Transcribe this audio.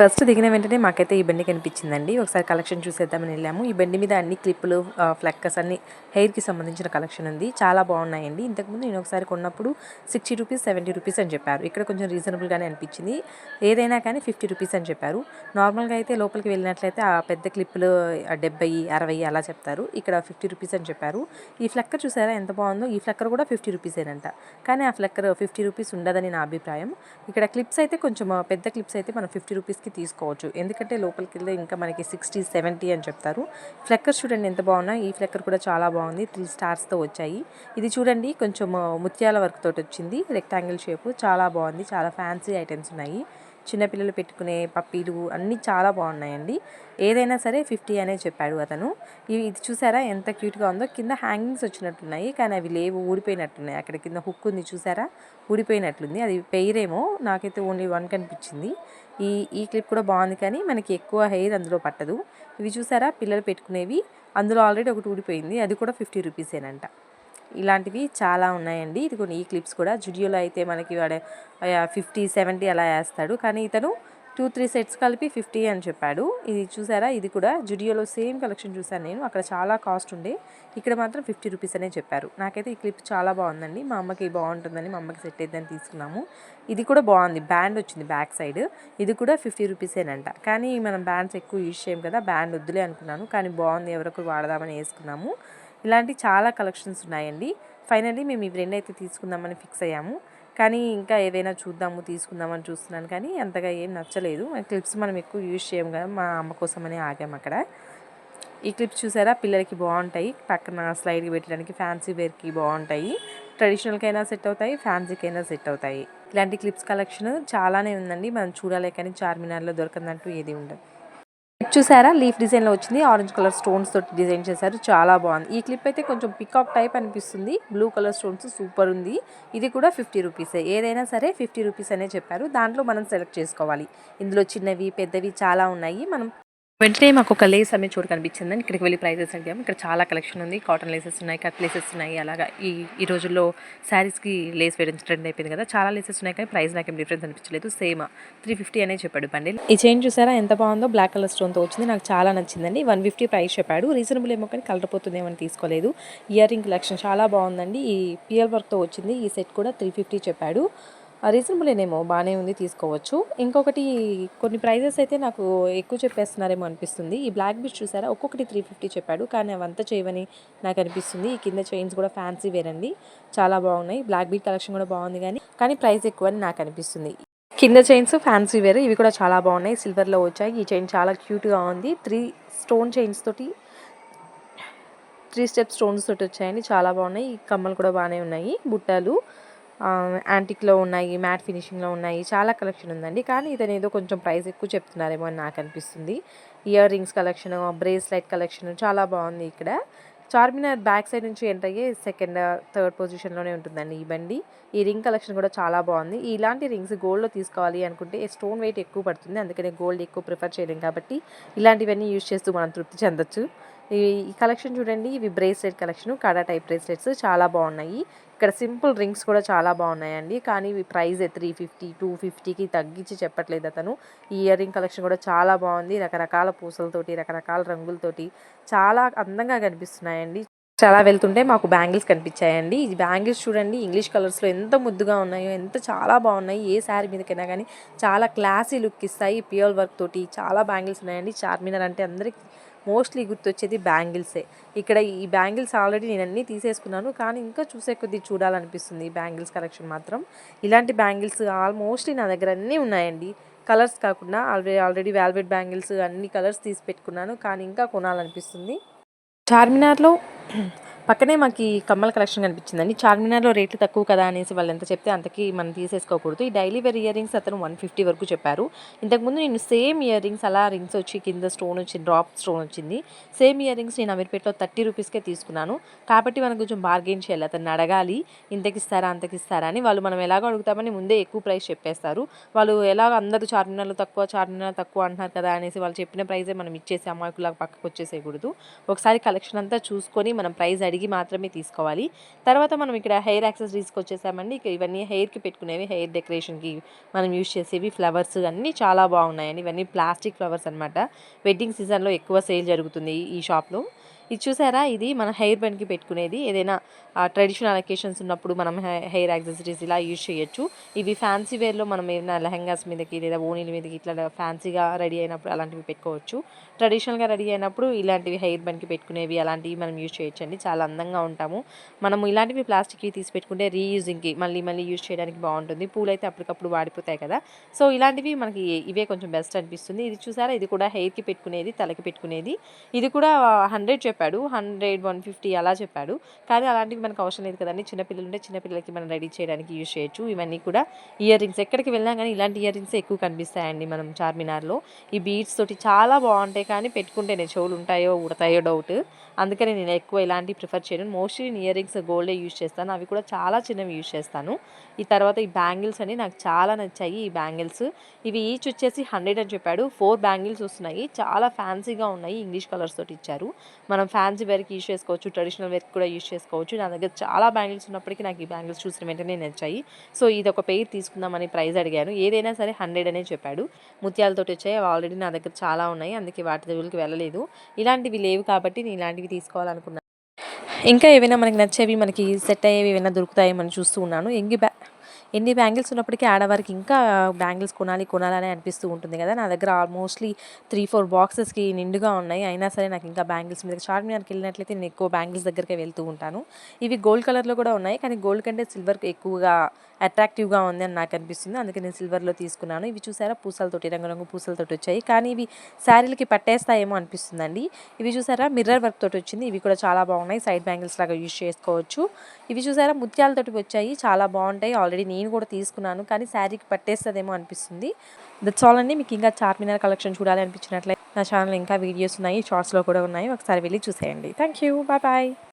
First దిగిన వెంటనే మాకైతే ఈ బండి కనిపించిందండి. ఒకసారి కలెక్షన్ చూసేద్దామని వెళ్ళాము. ఈ బండి మీద అన్ని క్లిప్పులు ఫ్లక్కర్స్ అన్ని హెయిర్కి సంబంధించిన కలెక్షన్ ఉంది. చాలా బాగున్నాయండి. ఇంతకుముందు నేను ఒకసారి కొన్నప్పుడు సిక్స్టీ రూపీస్ సెవెంటీ రూపీస్ అని చెప్పారు. ఇక్కడ కొంచెం రీజనబుల్గానే అనిపించింది. ఏదైనా కానీ ఫిఫ్టీ రూపీస్ అని చెప్పారు. నార్మల్గా అయితే లోపలికి వెళ్ళినట్లయితే ఆ పెద్ద క్లిప్పులు డెబ్బై అరవై అలా చెప్తారు. ఇక్కడ ఫిఫ్టీ రూపీస్ అని చెప్పారు. ఈ ఫ్లెక్కర్ చూసారా ఎంత బాగుందో? ఈ ఫ్లక్కర్ కూడా ఫిఫ్టీ రూపీసేనంట కానీ ఆ ఫ్లెక్కర్ ఫిఫ్టీ రూపీస్ ఉండదని నా అభిప్రాయం. ఇక్కడ క్లిప్స్ అయితే కొంచెం పెద్ద క్లిప్స్ అయితే మనం ఫిఫ్టీ రూపీస్ రూపీస్కి తీసుకోవచ్చు. ఎందుకంటే లోపలికి వెళ్తే ఇంకా మనకి సిక్స్టీ సెవెంటీ అని చెప్తారు. ఫ్లెక్కర్స్ చూడండి ఎంత బాగున్నాయి ఈ ఫ్లక్కర్ కూడా చాలా బాగుంది. త్రీ స్టార్స్తో వచ్చాయి. ఇది చూడండి కొంచెం ముత్యాల వర్క్ తోటి వచ్చింది. రెక్టాంగిల్ షేప్ చాలా బాగుంది. చాలా ఫ్యాన్సీ ఐటమ్స్ ఉన్నాయి. చిన్నపిల్లలు పెట్టుకునే పప్పీలు అన్నీ చాలా బాగున్నాయండి. ఏదైనా సరే ఫిఫ్టీ అనే చెప్పాడు అతను. ఇవి ఇది చూసారా? ఎంత క్యూట్గా ఉందో. కింద హ్యాంగింగ్స్ వచ్చినట్టున్నాయి. కానీ అవి లేవు ఊడిపోయినట్టున్నాయి. అక్కడ కింద హుక్ ఉంది చూసారా? ఊడిపోయినట్లుంది. అది పెయిరేమో నాకైతే ఓన్లీ వన్ కనిపించింది. ఈ ఈ క్లిప్ కూడా బాగుంది కానీ మనకి ఎక్కువ హెయిర్ అందులో పట్టదు. ఇవి చూసారా? పిల్లలు పెట్టుకునేవి. అందులో ఆల్రెడీ ఒకటి ఊడిపోయింది. అది కూడా ఫిఫ్టీ రూపీసేనంట ఇలాంటివి చాలా ఉన్నాయండి. ఇది కొన్ని ఈ క్లిప్స్ కూడా. జుడియోలో అయితే మనకి వాడే ఫిఫ్టీ సెవెంటీ అలా వేస్తాడు. కానీ ఇతను టూ త్రీ సెట్స్ కలిపి ఫిఫ్టీ అని చెప్పాడు. ఇది చూసారా? ఇది కూడా జుడియోలో సేమ్ కలెక్షన్ చూసాను నేను. అక్కడ చాలా కాస్ట్ ఉండే. ఇక్కడ మాత్రం ఫిఫ్టీ రూపీస్ అనే చెప్పారు. నాకైతే ఈ క్లిప్ చాలా బాగుందండి. మా అమ్మకి బాగుంటుందని మా అమ్మకి సెట్ అయిద్దని తీసుకున్నాము. ఇది కూడా బాగుంది. బ్యాండ్ వచ్చింది బ్యాక్ సైడ్. ఇది కూడా ఫిఫ్టీ రూపీసేనంట. కానీ మనం బ్యాండ్స్ ఎక్కువ యూజ్ చేయం కదా బ్యాండ్ వద్దులే అనుకున్నాను. కానీ బాగుంది. ఎవరొకరు వాడదామని వేసుకున్నాము. ఇలాంటి చాలా కలెక్షన్స్ ఉన్నాయండి. ఫైనల్లీ మేము ఇవి రెండు అయితే తీసుకుందామని ఫిక్స్ అయ్యాము. కానీ ఇంకా ఏదైనా చూద్దాము తీసుకుందామని చూస్తున్నాను కానీ అంతగా ఏం నచ్చలేదు. క్లిప్స్ మనం ఎక్కువ యూజ్ చేయము కదా మా అమ్మ కోసమని ఆగాము అక్కడ. ఈ క్లిప్స్ చూసారా? పిల్లలకి బాగుంటాయి. పక్కన స్లైడ్కి పెట్టడానికి ఫ్యాన్సీ వేర్కి బాగుంటాయి. ట్రెడిషనల్కైనా సెట్ అవుతాయి ఫ్యాన్సీకైనా సెట్ అవుతాయి. ఇలాంటి క్లిప్స్ కలెక్షన్ చాలానే ఉందండి. మనం చూడాలి కానీ చార్మినార్లో దొరకదంటూ ఏది ఉండదు. చూసారా? లీఫ్ డిజైన్లో వచ్చింది. ఆరెంజ్ కలర్ స్టోన్స్ తోటి డిజైన్ చేశారు. చాలా బాగుంది. ఈ క్లిప్ అయితే కొంచెం పికాక్ టైప్ అనిపిస్తుంది. బ్లూ కలర్ స్టోన్స్ సూపర్ ఉంది. ఇది కూడా ఫిఫ్టీ రూపీసే. ఏదైనా సరే ఫిఫ్టీ రూపీస్ అనే చెప్పారు. దాంట్లో మనం సెలెక్ట్ చేసుకోవాలి. ఇందులో చిన్నవి పెద్దవి చాలా ఉన్నాయి. మనం వెంటనే మాకు ఒక లేస్ అమ్మే చోటు కనిపించింది ఇక్కడికి వెళ్ళి ప్రైజెస్ అడిగాము. ఇక్కడ చాలా కలెక్షన్ ఉంది. కాటన్ లేసెస్ ఉన్నాయి కట్ లేసెస్ ఉన్నాయి. అలాగా ఈ ఈ రోజుల్లో శారీస్కి లేస్ వేయడం ట్రెండ్ అయిపోయింది కదా. చాలా లేసెస్ ఉన్నాయి కానీ ప్రైస్ నాకేం డిఫరెన్స్ అనిపించలేదు. సేమ్ త్రీ ఫిఫ్టీ అనే చెప్పాడు బండి. ఈ చైన్ చూసారా? ఎంత బాగుందో. బ్లాక్ కలర్ స్టోన్తో వచ్చింది. నాకు చాలా నచ్చిందండి. వన్ ఫిఫ్టీ ప్రైస్ చెప్పాడు. రీజనబుల్ ఏమో కానీ కలర్ పోతుందేమని తీసుకోలేదు. ఇయర్ రింగ్ కలెక్షన్ చాలా బాగుందండి. ఈ పియర్ వర్క్తో వచ్చింది. ఈ సెట్ కూడా త్రీ ఫిఫ్టీ చెప్పాడు. రీజనబులేనేమో బాగానే ఉంది తీసుకోవచ్చు. ఇంకొకటి కొన్ని ప్రైజెస్ అయితే నాకు ఎక్కువ చెప్పేస్తున్నారేమో అనిపిస్తుంది. ఈ బ్లాక్ బీచ్ చూసారా? ఒక్కొక్కటి త్రీ ఫిఫ్టీ చెప్పాడు. కానీ అవంతా చేయవని నాకు అనిపిస్తుంది. ఈ కింద చైన్స్ కూడా ఫ్యాన్సీ వేరండి. చాలా బాగున్నాయి. బ్లాక్ బీట్ కలెక్షన్ కూడా బాగుంది కానీ కానీ ప్రైస్ ఎక్కువ అని నాకు అనిపిస్తుంది. కింద చైన్స్ ఫ్యాన్సీ వేర్. ఇవి కూడా చాలా బాగున్నాయి. సిల్వర్లో వచ్చాయి. ఈ చైన్ చాలా క్యూట్గా ఉంది. త్రీ స్టోన్ చైన్స్ తోటి త్రీ స్టెప్ స్టోన్స్ తోటి వచ్చాయండి. చాలా బాగున్నాయి. ఈ కమ్మలు కూడా బాగానే ఉన్నాయి. బుట్టలు. యాంటిక్లో ఉన్నాయి మ్యాట్ ఫినిషింగ్లో ఉన్నాయి చాలా కలెక్షన్ ఉందండి. కానీ ఇతను ఏదో కొంచెం ప్రైస్ ఎక్కువ చెప్తున్నారేమో అని నాకు అనిపిస్తుంది. Earrings collection bracelet collection చాలా బాగుంది ఇక్కడ. చార్మినార్ బ్యాక్ సైడ్ నుంచి ఎంటర్ అయ్యే సెకండ్ థర్డ్ పొజిషన్లోనే ఉంటుందండి ఈ బండి. ఈ రింగ్ కలెక్షన్ కూడా చాలా బాగుంది. ఇలాంటి రింగ్స్ గోల్డ్లో తీసుకోవాలి అనుకుంటే స్టోన్ వెయిట్ ఎక్కువ పడుతుంది. అందుకనే గోల్డ్ ఎక్కువ ప్రిఫర్ చేయలేం కాబట్టి ఇలాంటివన్నీ యూజ్ చేస్తూ మనం తృప్తి చెందొచ్చు. ఈ కలెక్షన్ చూడండి ఇవి bracelet collection kada type bracelets చాలా బాగున్నాయి. ఇక్కడ సింపుల్ రింగ్స్ కూడా చాలా బాగున్నాయండి. కానీ ఇవి ప్రైస్ త్రీ ఫిఫ్టీ టూ ఫిఫ్టీకి తగ్గించి చెప్పట్లేదు అతను. ఈ ఇయర్ రింగ్ కలెక్షన్ కూడా చాలా బాగుంది. రకరకాల పూసలతోటి రకరకాల రంగులతోటి చాలా అందంగా కనిపిస్తున్నాయండి. చాలా వెళ్తుంటే మాకు బ్యాంగిల్స్ కనిపించాయండి. ఈ బ్యాంగిల్స్ చూడండి ఇంగ్లీష్ కలర్స్లో ఎంత ముద్దుగా ఉన్నాయో ఎంత చాలా బాగున్నాయి. ఏ శారీ మీదకైనా కానీ చాలా క్లాసీ లుక్ ఇస్తాయి ప్యూర్ వర్క్ తోటి. చాలా బ్యాంగిల్స్ ఉన్నాయండి. చార్మినార్ అంటే అందరికి మోస్ట్లీ గుర్తొచ్చేది బ్యాంగిల్సే. ఇక్కడ ఈ బ్యాంగిల్స్ ఆల్రెడీ నేను అన్నీ తీసేసుకున్నాను. కానీ ఇంకా చూసే కొద్దీ చూడాలనిపిస్తుంది ఈ బ్యాంగిల్స్ కలెక్షన్ మాత్రం. ఇలాంటి బ్యాంగిల్స్ ఆల్మోస్ట్లీ నా దగ్గర అన్నీ ఉన్నాయండి. కలర్స్ కాకుండా ఆల్రెడీ ఆల్రెడీ వ్యాల్వెట్ బ్యాంగిల్స్ అన్ని కలర్స్ తీసి పెట్టుకున్నాను. కానీ ఇంకా కొనాలనిపిస్తుంది. చార్మినార్లో పక్కనే మాకు ఈ కమ్మల కలెక్షన్ కనిపించిందండి. చార్మినార్లో రేట్లు తక్కువ కదా అనేసి వాళ్ళు ఎంత చెప్తే అంతకి మనం తీసేసుకోకూడదు. ఈ డైలీ వేర్ ఇయర్ రింగ్స్ అతను వన్ ఫిఫ్టీ వరకు చెప్పారు. ఇంతకుముందు నేను సేమ్ ఇయర్ రింగ్స్ అలా రింగ్స్ వచ్చి కింద స్టోన్ వచ్చింది డ్రాప్ స్టోన్ వచ్చింది. సేమ్ ఇయర్ రింగ్స్ నేను అమీర్పేటలో థర్టీ రూపీస్కే తీసుకున్నాను. కాబట్టి మనం కొంచెం బార్గెన్ చేయాలి. అతను అడగాలి ఇంతకి ఇస్తారా అంతకి ఇస్తారా అని. వాళ్ళు మనం ఎలాగో అడుగుతామని ముందే ఎక్కువ ప్రైస్ చెప్పేస్తారు. వాళ్ళు ఎలాగ అందరూ చార్మినార్లో తక్కువ చార్మినార్ తక్కువ అంటున్నారు కదా అనేసి వాళ్ళు చెప్పిన ప్రైజే మనం ఇచ్చేసి అమ్మాయికులాగా పక్కకు వచ్చేసేయకూడదు ఒకసారి కలెక్షన్ అంతా చూసుకొని మనం ప్రైస్ అడిగి కడిగి మాత్రమే తీసుకోవాలి. తర్వాత మనం ఇక్కడ హెయిర్ యాక్సెసరీస్కి వచ్చేసామండి. ఇక ఇవన్నీ హెయిర్కి పెట్టుకునేవి హెయిర్ డెకరేషన్కి మనం యూజ్ చేసేవి ఫ్లవర్స్ అన్నీ చాలా బాగున్నాయండి. ఇవన్నీ ప్లాస్టిక్ ఫ్లవర్స్ అనమాట వెడ్డింగ్ సీజన్లో ఎక్కువ సేల్ జరుగుతుంది ఈ షాప్లో. ఇది చూసారా? ఇది మన హెయిర్ బండ్కి పెట్టుకునేది. ఏదైనా ట్రెడిషనల్ అకేషన్స్ ఉన్నప్పుడు మనం హెయిర్ యాక్సెసరీస్ ఇలా యూజ్ చేయొచ్చు. ఇవి ఫ్యాన్సీ వేర్లో మనం ఏదైనా లెహంగాస్ మీదకి లేదా ఓనీల మీదకి ఇట్లా ఫ్యాన్సీగా రెడీ అయినప్పుడు అలాంటివి పెట్టుకోవచ్చు. ట్రెడిషనల్గా రెడీ అయినప్పుడు ఇలాంటివి హెయిర్ బండ్కి పెట్టుకునేవి అలాంటివి మనం యూజ్ చేయొచ్చు అండి చాలా అందంగా ఉంటాము. మనం ఇలాంటివి ప్లాస్టిక్వి తీసి పెట్టుకుంటే రీయూజింగ్కి మళ్ళీ మళ్ళీ యూజ్ చేయడానికి బాగుంటుంది. పూలు అయితే అప్పటికప్పుడు వాడిపోతాయి కదా. సో ఇలాంటివి మనకి ఇవే కొంచెం బెస్ట్ అనిపిస్తుంది. ఇది చూసారా? ఇది కూడా హెయిర్కి పెట్టుకునేది తలకి పెట్టుకునేది. ఇది కూడా హండ్రెడ్ చెప్పాడు. హండ్రెడ్ వన్ ఫిఫ్టీ అలా చెప్పాడు. కానీ అలాంటివి మనకు అవసరం లేదు కదండి. చిన్నపిల్లలు ఉంటే చిన్నపిల్లలకి మనం రెడీ చేయడానికి యూజ్ చేయొచ్చు. ఇవన్నీ కూడా ఇయర్ రింగ్స్. ఎక్కడికి వెళ్ళినా కానీ ఇలాంటి ఇయర్ రింగ్స్ ఎక్కువ కనిపిస్తాయండి మనం చార్మినార్లో. ఈ బీడ్స్ తోటి చాలా బాగుంటాయి కానీ పెట్టుకుంటేనే చెవులు ఉంటాయో ఉడతాయో డౌట్. అందుకని నేను ఎక్కువ ఇలాంటివి ప్రిఫర్ చేయను. మోస్ట్లీ నేను ఇయర్ రింగ్స్ గోల్డే యూజ్ చేస్తాను. అవి కూడా చాలా చిన్నవి యూజ్ చేస్తాను. ఈ తర్వాత ఈ బ్యాంగిల్స్ అని నాకు చాలా నచ్చాయి ఈ బ్యాంగిల్స్. ఇవి ఈచ్ వచ్చేసి హండ్రెడ్ అని చెప్పాడు. ఫోర్ బ్యాంగిల్స్ వస్తున్నాయి. చాలా ఫ్యాన్సీగా ఉన్నాయి. ఇంగ్లీష్ కలర్స్ తోటి ఇచ్చారు. మనం ఫ్యాన్సీ వేర్కి యూజ్ చేసుకోవచ్చు ట్రెడిషనల్ వేర్కి కూడా యూజ్ చేసుకోవచ్చు. నా దగ్గర చాలా బ్యాంగిల్స్ ఉన్నప్పటికీ నాకు ఈ బ్యాంగిల్స్ చూసిన వెంటనే నచ్చాయి. సో ఇది ఒక పెయిర్ తీసుకుందామని ప్రైస్ అడిగాను. ఏదైనా సరే హండ్రెడ్ అనే చెప్పాడు. ముత్యాలతోటి వచ్చాయి అవి ఆల్రెడీ నా దగ్గర చాలా ఉన్నాయి. అందుకే వాటి దగ్గరికి వెళ్ళలేదు. ఇలాంటివి లేవు కాబట్టి నేను ఇలాంటివి తీసుకోవాలనుకున్నాను ఇంకా ఏవైనా మనకి నచ్చేవి మనకి సెట్ అయ్యేవి ఏమైనా దొరుకుతాయేమని చూస్తూ ఉన్నాను. ఎంగి బ్యా ఎన్ని బ్యాంగిల్స్ ఉన్నప్పటికీ ఆడవారికి ఇంకా బ్యాంగిల్స్ కొనాలి కొనాలని అనిపిస్తూ ఉంటుంది కదా. నా దగ్గర ఆల్మోస్ట్లీ త్రీ ఫోర్ బాక్సెస్కి నిండుగా ఉన్నాయి. అయినా సరే నాకు ఇంకా బ్యాంగిల్స్ మీద చార్మినార్కి వెళ్ళినట్లయితే నేను ఎక్కువ బ్యాంగిల్స్ దగ్గరికి వెళ్తూ ఉంటాను. ఇవి గోల్డ్ కలర్లో కూడా ఉన్నాయి. కానీ గోల్డ్ కంటే సిల్వర్ ఎక్కువగా అట్రాక్టివ్గా ఉంది అని నాకు అనిపిస్తుంది. అందుకే నేను సిల్వర్లో తీసుకున్నాను. ఇవి చూసారా? పూసలతోటి రంగురంగు పూసలతోటి వచ్చాయి. కానీ ఇవి శారీలకి పట్టేస్తాయేమో అనిపిస్తుందండి. ఇవి చూసారా? మిర్రర్ వర్క్ తోటి వచ్చింది. ఇవి కూడా చాలా బాగున్నాయి. సైడ్ బ్యాంగిల్స్ లాగా యూజ్ చేసుకోవచ్చు. ఇవి చూసారా? ముత్యాలతోటి వచ్చాయి. చాలా బాగుంటాయి. ఆల్రెడీ నేను కూడా తీసుకున్నాను. కానీ శారీకి పట్టేస్తుందేమో అనిపిస్తుంది. దట్స్ ఆల్ అండి. మీకు ఇంకా చార్మినార్ కలెక్షన్ చూడాలి అనిపించినట్లయితే నా ఛానల్ ఇంకా వీడియోస్ ఉన్నాయి. షార్ట్స్లో కూడా ఉన్నాయి. ఒకసారి వెళ్ళి చూసేయండి. Thank you bye bye